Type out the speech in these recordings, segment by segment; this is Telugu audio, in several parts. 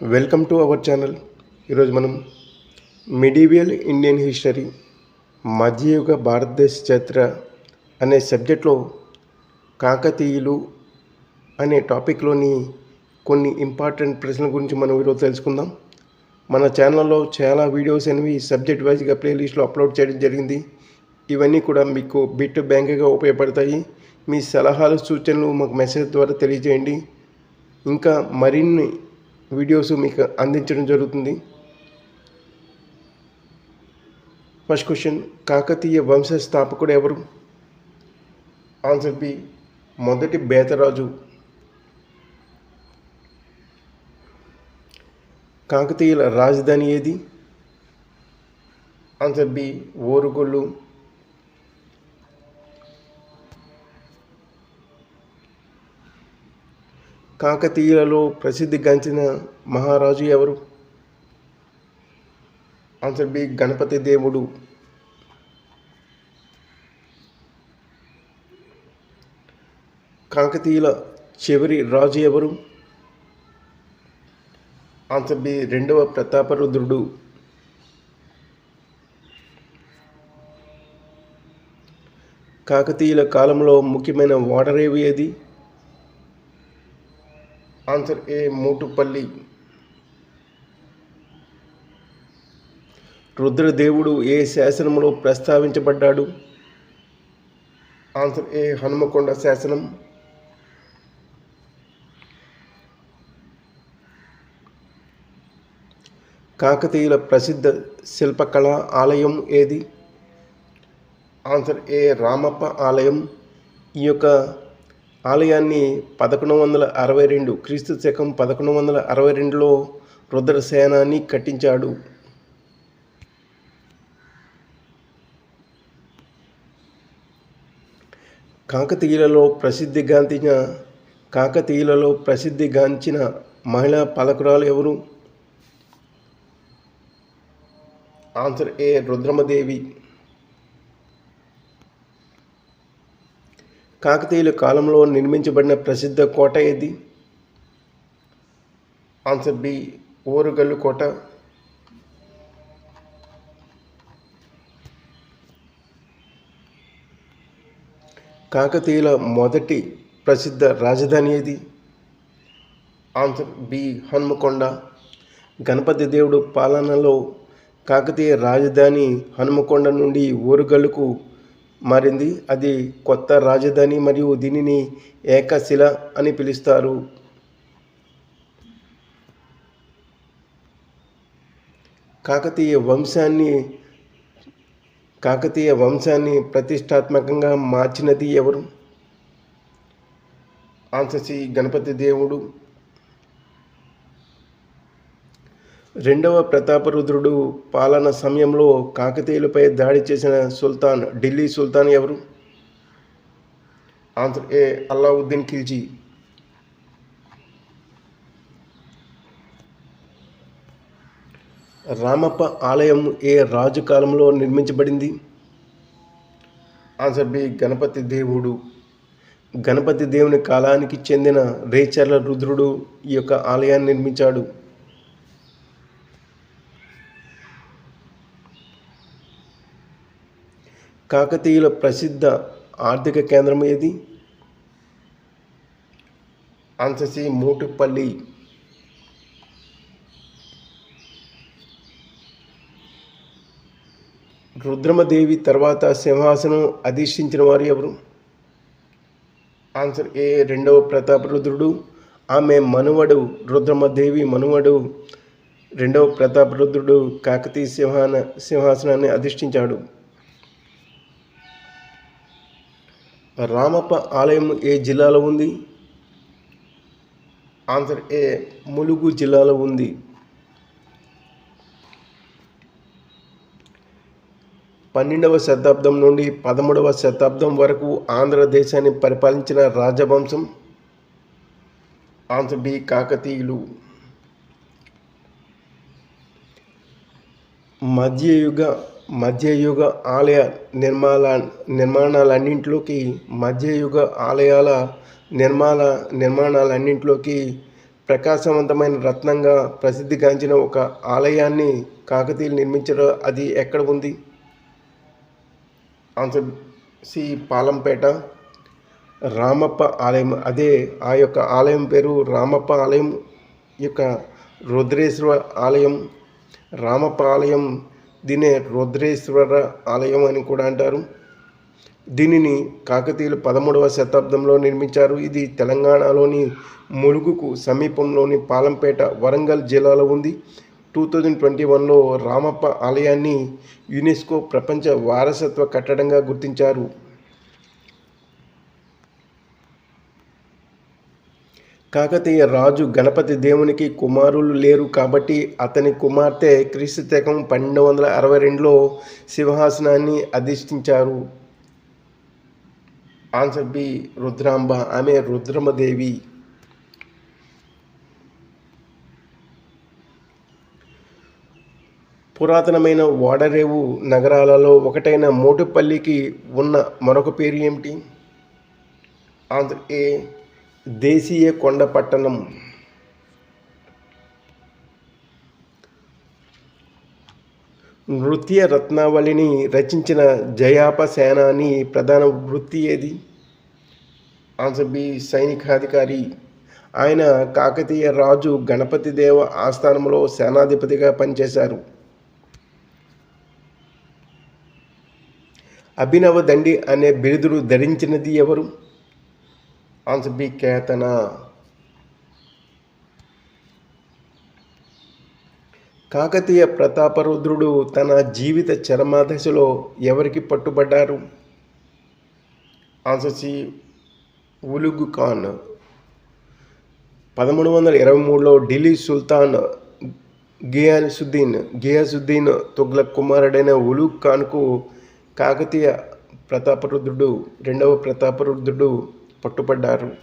Welcome to our channel. ఈరోజు మనం మిడీవియల్ ఇండియన్ హిస్టరీ మధ్యయుగ భారతదేశ చరిత్ర అనే సబ్జెక్ట్లో కాకతీయులు అనే టాపిక్లోని కొన్ని ఇంపార్టెంట్ ప్రశ్నల గురించి మనం ఈరోజు తెలుసుకుందాం. మన ఛానల్లో చాలా వీడియోస్ అనేవి సబ్జెక్ట్ వైజ్గా ప్లేలిస్ట్లో అప్లోడ్ చేయడం జరిగింది. ఇవన్నీ కూడా మీకు బిట్ బ్యాంక్గా ఉపయోగపడతాయి. మీ సలహాలు సూచనలు మాకు మెసేజ్ ద్వారా తెలియజేయండి. ఇంకా మరిన్ని వీడియోస్ మీకు అందించడం జరుగుతుంది. ఫస్ట్ క్వశ్చన్ కాకతీయ వంశ స్థాపకుడు ఎవరు? ఆన్సర్ బి మొదటి బేతరాజు. కాకతీయుల రాజధాని ఏది? Answer B ఓరుగొల్లు. కాకతీయులలో ప్రసిద్ధిగాంచిన మహారాజు ఎవరు? ఆన్సర్ బి గణపతి దేవుడు. కాకతీయుల చివరి రాజు ఎవరు? ఆన్సర్ బి రెండవ ప్రతాపరుద్రుడు. కాకతీయుల కాలంలో ముఖ్యమైన వాడరేవి ఏది? Answer A Motupalli? రుద్రదేవుడు ఏ శాసనంలో ప్రస్తావించబడ్డాడు? ఆన్సర్ ఏ హనుమకొండ శాసనం? కాకతీయుల ప్రసిద్ధ శిల్పకళా ఆలయం ఏది? ఆన్సర్ ఏ రామప్ప ఆలయం. ఈ యొక్క ఆలయాన్ని పదకొండు వందల అరవై రెండు క్రీస్తు శకం పదకొండు వందల అరవై రెండులో రుద్రసేనాన్ని కట్టించాడు. కాకతీయులలో ప్రసిద్ధిగాంచిన కాకతీయులలో ప్రసిద్ధిగాంచిన మహిళా పలకురాలు ఎవరు? Answer A. రుద్రమదేవి. కాకతీయుల కాలంలో నిర్మించబడిన ప్రసిద్ధ కోట ఏది? ఆన్సర్ బి ఓరుగల్లు కోట. కాకతీయుల మొదటి ప్రసిద్ధ రాజధాని ఏది? Answer B Hanumakonda. గణపతి దేవుడు పాలనలో కాకతీయ రాజధాని హనుమకొండ నుండి ఓరుగల్లుకు మారింది. అది కొత్త రాజధాని మరియు దీనిని ఏకశిల అని పిలుస్తారు. కాకతీయ వంశాన్ని కాకతీయ వంశాన్ని ప్రతిష్టాత్మకంగా మార్చినది ఎవరు? ఆన్సర్ సి గణపతి దేవుడు రెండవ ప్రతాపరుద్రుడు పాలన సమయంలో కాకతీయులపై దాడి చేసిన సుల్తాన్ ఢిల్లీ సుల్తాన్ ఎవరు? Answer A Alauddin Khilji. Ramappa ఆలయం ఏ రాజు కాలంలో నిర్మించబడింది? ఆన్సర్ బి గణపతి దేవుడు. గణపతి దేవుని కాలానికి చెందిన రేచర్ల రుద్రుడు ఈ యొక్క ఆలయాన్ని నిర్మించాడు. కాకతీయుల ప్రసిద్ధ ఆర్థిక కేంద్రం ఏది? Answer C మూటుపల్లి. రుద్రమదేవి తర్వాత సింహాసనం అధిష్ఠించిన వారు ఎవరు? ఆన్సర్ ఏ రెండవ ప్రతాపరుద్రుడు ఆమె మనువడు రుద్రమదేవి మనువడు. రెండవ ప్రతాపరుద్రుడు కాకతీయ సింహాన సింహాసనాన్ని అధిష్ఠించాడు. రామప్ప ఆలయం ఏ జిల్లాలో ఉంది? ఆన్సర్ ఏ ములుగు జిల్లాలో ఉంది. పన్నెండవ శతాబ్దం నుండి పదమూడవ శతాబ్దం వరకు ఆంధ్రదేశాన్ని పరిపాలించిన రాజవంశం? ఆన్సర్ బి కాకతీయులు. మధ్యయుగ మధ్యయుగ ఆలయ నిర్మాణ నిర్మాణాలన్నింటిలోకి మధ్యయుగ ఆలయాల నిర్మాణ నిర్మాణాలన్నింటిలోకి ప్రకాశవంతమైన రత్నంగా ప్రసిద్ధిగాంచిన ఒక ఆలయాన్ని కాకతీయులు నిర్మించడం అది ఎక్కడ ఉంది? Answer C Palampet. రామప్ప ఆలయం. అదే ఆ యొక్క ఆలయం పేరు రామప్ప ఆలయం ఈ యొక్క రుద్రేశ్వర ఆలయం. రామప్ప ఆలయం దీనే రుద్రేశ్వర ఆలయం అని కూడా అంటారు. దీనిని కాకతీయులు పదమూడవ శతాబ్దంలో నిర్మించారు. ఇది తెలంగాణలోని ములుగుకు సమీపంలోని పాలంపేట వరంగల్ జిల్లాలో ఉంది. టూ థౌజండ్ ట్వంటీ వన్లో రామప్ప ఆలయాన్ని యునెస్కో ప్రపంచ వారసత్వ కట్టడంగా గుర్తించారు. కాకతీయ రాజు గణపతి దేవునికి కుమారులు లేరు కాబట్టి అతని కుమార్తె క్రీస్తుతకం పన్నెండు వందల అరవై రెండులో సింహాసనాన్ని అధిష్ఠించారు. Answer B Rudramba. ఆమె రుద్రమదేవి. పురాతనమైన ఓడరేవు నగరాలలో ఒకటైన మోటుపల్లికి ఉన్న మరొక పేరు ఏమిటి? ఆంధ్ర ఏ దేశీయ కొండ పట్టణం. నృత్య రత్నావళిని రచించిన జయాప సేనాని ప్రధాన వృత్తి ఏది? ఆన్సర్ బి సైనికాధికారి. ఆయన కాకతీయ రాజు గణపతి దేవ ఆస్థానంలో సేనాధిపతిగా పనిచేశారు. అభినవ దండి అనే బిరుదును ధరించినది ఎవరు? ఆన్సర్ బి కేతన కాకతీయ ప్రతాపరుద్రుడు తన జీవిత చరమాదశలో ఎవరికి పట్టుబడ్డారు? Answer C Ulugh Khan. పదమూడు వందల ఇరవై మూడులో ఢిల్లీ సుల్తాన్ గియాసుద్దీన్ గియాసుద్దీన్ తుగ్లక్ కుమారుడైన ఉలుగ్ ఖాన్కు కాకతీయ ప్రతాపరుద్రుడు రెండవ ప్రతాపరుద్రుడు పట్టుబడ్డారు.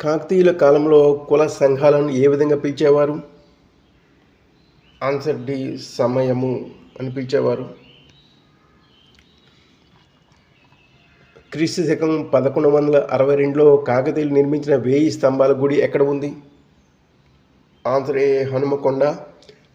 కాకతీయుల కాలంలో కుల సంఘాలను ఏ విధంగా పిలిచేవారు? ఆన్సర్ డి సమయము అని పిలిచేవారు. క్రీస్తు శకం పదకొండు వందల అరవై రెండులో కాకతీయులు నిర్మించిన వేయి స్తంభాల గుడి ఎక్కడ ఉంది? Answer A Hanumakonda.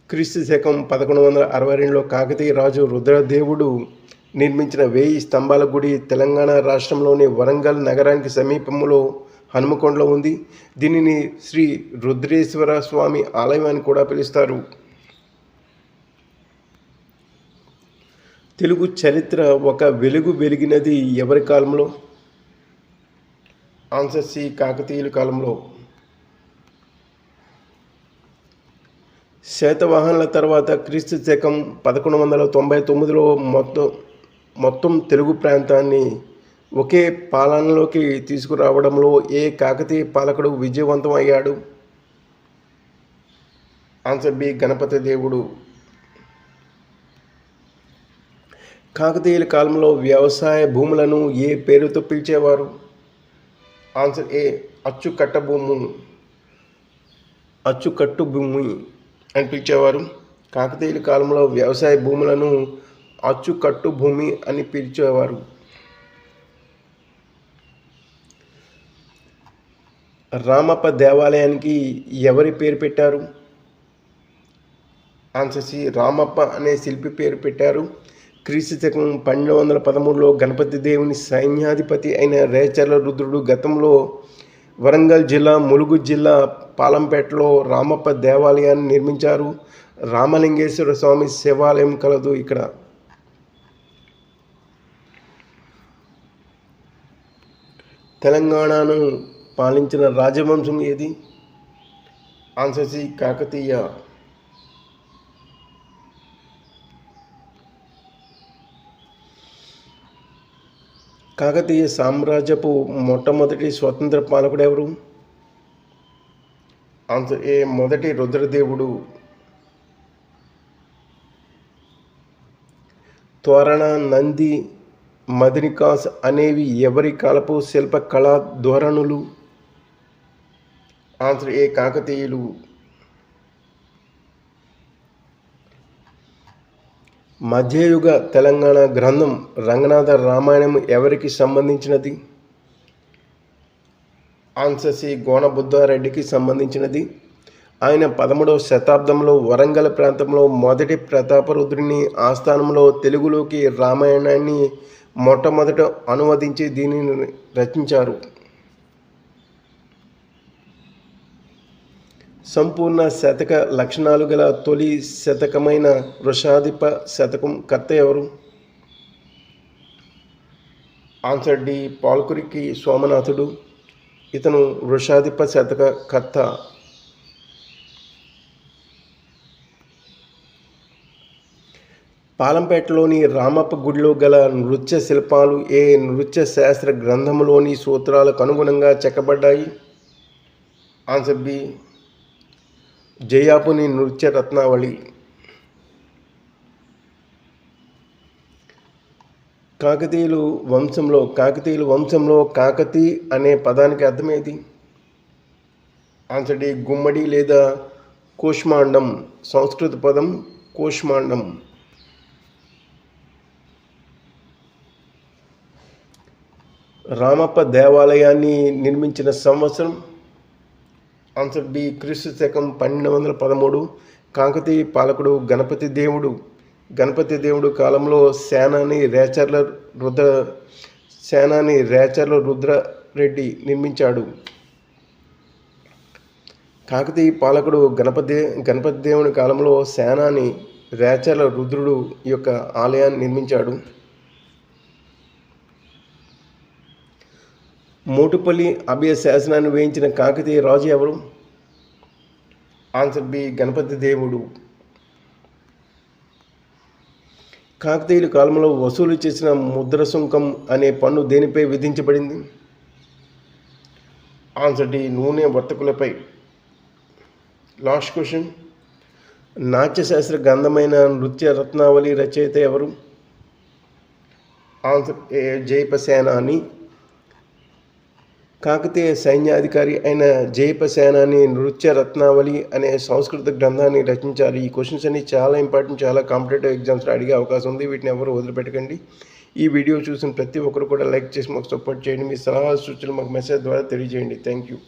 క్రీస్తు శకం పదకొండు వందల అరవై రెండులో కాకతీయ రాజు రుద్రదేవుడు నిర్మించిన వేయి స్తంభాల గుడి తెలంగాణ రాష్ట్రంలోని వరంగల్ నగరానికి సమీపంలో హనుమకొండలో ఉంది. దీనిని శ్రీ రుద్రేశ్వర స్వామి ఆలయం అని కూడా పిలుస్తారు. తెలుగు చరిత్ర ఒక వెలుగు వెలిగినది ఎవరి కాలంలో? ఆన్సర్ సి కాకతీయుల కాలంలో. శాతవాహనుల తర్వాత క్రీస్తు శకం పదకొండు వందల తొంభై తొమ్మిదిలో మొత్తం మొత్తం తెలుగు ప్రాంతాన్ని ఒకే పాలనలోకి తీసుకురావడంలో ఏ కాకతీయ పాలకుడు విజయవంతం అయ్యాడు ఆన్సర్ బి గణపతి దేవుడు. కాకతీయుల కాలంలో వ్యవసాయ భూములను ఏ పేరుతో పిలిచేవారు? ఆన్సర్ ఏ అచ్చుకట్ట భూము అచ్చుకట్టు భూమి అని పిలిచేవారు. కాకతీయుల కాలంలో వ్యవసాయ భూములను అచ్చుకట్టు భూమి అని పిలిచేవారు. రామప్ప దేవాలయానికి ఎవరి పేరు పెట్టారు? ఆన్సర్ సి రామప్ప అనే శిల్పి పేరు పెట్టారు. క్రీస్తు శకం పన్నెండు వందల పదమూడులో గణపతి దేవుని సైన్యాధిపతి అయిన రేచర్ల రుద్రుడు గతంలో వరంగల్ జిల్లా ములుగు జిల్లా పాలంపేటలో రామప్ప దేవాలయాన్ని నిర్మించారు. రామలింగేశ్వర స్వామి శివాలయం కలదు ఇక్కడ. తెలంగాణను పాలించిన రాజవంశం ఏది? Answer C Kakatiya. కాకతీయ సామ్రాజ్యపు మొట్టమొదటి స్వతంత్ర పాలకుడు ఎవరు? ఆన్సర్ ఏ మొదటి రుద్రదేవుడు. త్వరణ నంది మదినికాస్ అనేవి ఎవరి కలపు శిల్ప కళా ధోరణులు? ఆన్సర్ ఏ కాకతీయులు? మధ్యయుగ తెలంగాణ గ్రంథం రంగనాథ రామాయణం ఎవరికి సంబంధించినది? ఆన్సర్ సి గోనబుద్ధారెడ్డికి సంబంధించినది. ఆయన పదమూడవ శతాబ్దంలో వరంగల్ ప్రాంతంలో మొదటి ప్రతాపరుద్రుని ఆస్థానంలో తెలుగులోకి రామాయణాన్ని మొట్టమొదట అనువదించి దీనిని రచించారు. సంపూర్ణ శతక లక్షణాలు గల తొలి శతకమైన వృషాధిప శతకం కర్త ఎవరు? ఆన్సర్ డి పాల్కురికి సోమనాథుడు. ఇతను వృషాధిప శతక కర్త. పాలంపేటలోని రామప్ప గుడిలో గల నృత్య శిల్పాలు ఏ నృత్య శాస్త్ర గ్రంథంలోని సూత్రాలకు అనుగుణంగా చెక్కబడ్డాయి? ఆన్సర్ బి జయాపుని నృత్య రత్నావళి. కాకతీయులు వంశంలో కాకతీయుల వంశంలో కాకతీ అనే పదానికి అర్థమేది? ఆన్సర్ డి గుమ్మడి లేదా కోష్మాండం సంస్కృత పదం కోష్మాండం. రామప్ప దేవాలయాన్ని నిర్మించిన సంవత్సరం ఆన్సర్ బి క్రీస్తు శకం పన్నెండు వందల పదమూడు. కాకతీయ పాలకుడు గణపతి దేవుడు. గణపతి దేవుడు కాలంలో సేనాని రేచర్ల రుద్ర సేనాని రేచర్ల రుద్రరెడ్డి నిర్మించాడు. కాకతీయ పాలకుడు గణపతి గణపతి దేవుని కాలంలో సేనాని రేచర్ల రుద్రుడు ఈ యొక్క ఆలయాన్ని నిర్మించాడు. మోటుపల్లి అభయ శాసనాన్ని వేయించిన కాకతీయ రాజు ఎవరు? ఆన్సర్ బి గణపతి దేవుడు. కాకతీయుల కాలంలో వసూలు చేసిన ముద్ర సుంకం అనే పన్ను దేనిపై విధించబడింది? ఆన్సర్ డి నూనె వర్తకులపై. Last question. నాట్యశాస్త్ర గంధమైన నృత్య రత్నావళి రచయిత ఎవరు? ఆన్సర్ ఏ జయపసేన అని కాకతీయ సైన్యాధికారి అయిన జయపసేనాని నృత్య రత్నావళి అనే సంస్కృత గ్రంథాన్ని రచించారు. ఈ క్వశ్చన్స్ అన్ని చాలా ఇంపార్టెంట్ చాలా కాంపిటేటివ్ ఎగ్జామ్స్లో అడిగే అవకాశం ఉంది. వీటిని ఎవరు వదిలిపెట్టకండి. ఈ వీడియో చూసిన ప్రతి ఒక్కరు కూడా లైక్ చేసి మాకు సపోర్ట్ చేయండి. మీ సలహా సూచనలు మాకు మెసేజ్ ద్వారా తెలియజేయండి. Thank you